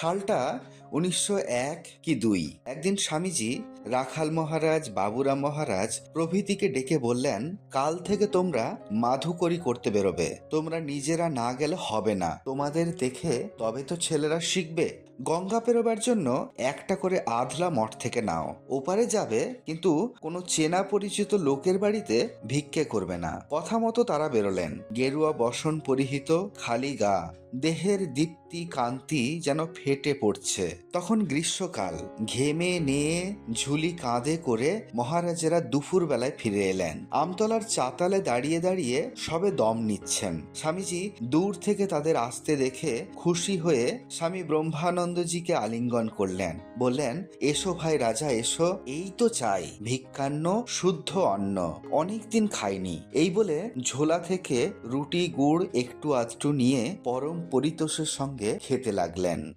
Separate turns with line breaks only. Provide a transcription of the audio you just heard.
সালটা উনিশশো এক কি দুই। একদিন স্বামীজি রাখাল মহারাজ, বাবুরাম মহারাজ প্রভৃতিকে ডেকে বললেন, কাল থেকে তোমরা মাধুকরি করতে বেরোবে। তোমরা নিজেরা না গেলে হবে না। তোমাদের দেখে তবে তো ছেলেরা শিখবে। গঙ্গা পেরোবার জন্য একটা করে আধলা মঠ থেকে নাও। ওপারে যাবে, কিন্তু কোনো চেনা পরিচিত লোকের বাড়িতে ভিক্ষে করবে না। কথা মতো তারা বেরোলেন। গেরুয়া বসন পরিহিত, খালি গা। দেহের দীপ্তি কান্তি যেন ফেটে পড়ছে। তখন গ্রীষ্মকাল। ঘেমে নিয়ে ঝুলি কাঁধে করে মহারাজেরা দুপুর বেলায় ফিরে এলেন। আমতলার চাতালে দাঁড়িয়ে দাঁড়িয়ে সবে দম নিচ্ছেন। স্বামীজি দূর থেকে তাদের আসতে দেখে খুশি হয়ে স্বামী ব্রহ্মানন্দজিকে আলিঙ্গন করলেন। বললেন, এসো ভাই রাজা, এসো। এই তো চাই, ভিক্ষান্ন, শুদ্ধ অন্ন। অনেকদিন খাইনি। এই বলে ঝোলা থেকে রুটি, গুড়, একটু আধটু নিয়ে পরম পরিতোষের সঙ্গে খেতে লাগলেন।